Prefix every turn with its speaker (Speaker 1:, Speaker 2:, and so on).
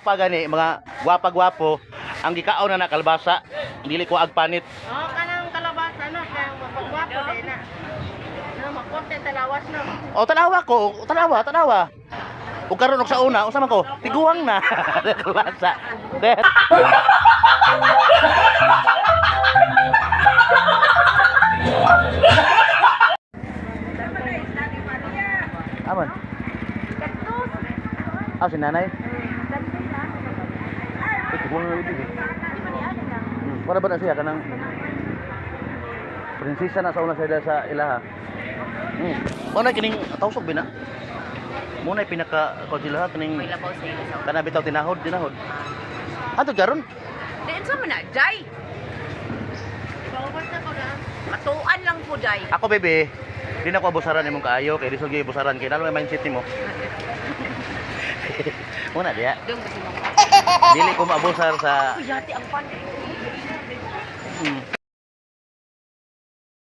Speaker 1: pa gani mga gwapa-gwapo ang gikaon na na kalbasa dili ko agpanit
Speaker 2: Oh, kanang kalabasa no, kaya mapagwapo din na. No, makonte talawas no.
Speaker 1: o tanawa ko o, tanawa tanawa ug karon og sa una unsa man ko tiguang na kalbasa Det. Aman. Ah, si nanay? Na ulit eh. Para ba na siya kanang prinsesa na sa una sa sa ilaha. Hmm. Muna kining tausok bina. Muna pinaka ko sila kining kana bitaw tinahod tinahod. Ato garon.
Speaker 3: Diyan sa mana,
Speaker 2: na.
Speaker 3: Matuan lang po, Jai.
Speaker 1: Ako bebe, di na ko abusaran imong kaayo kay disog gyud abusaran kay nalo may mindset nimo. Muna diya.
Speaker 3: Doon kasi mo.
Speaker 1: Dili ko maabusar sa
Speaker 3: Yati ang pan.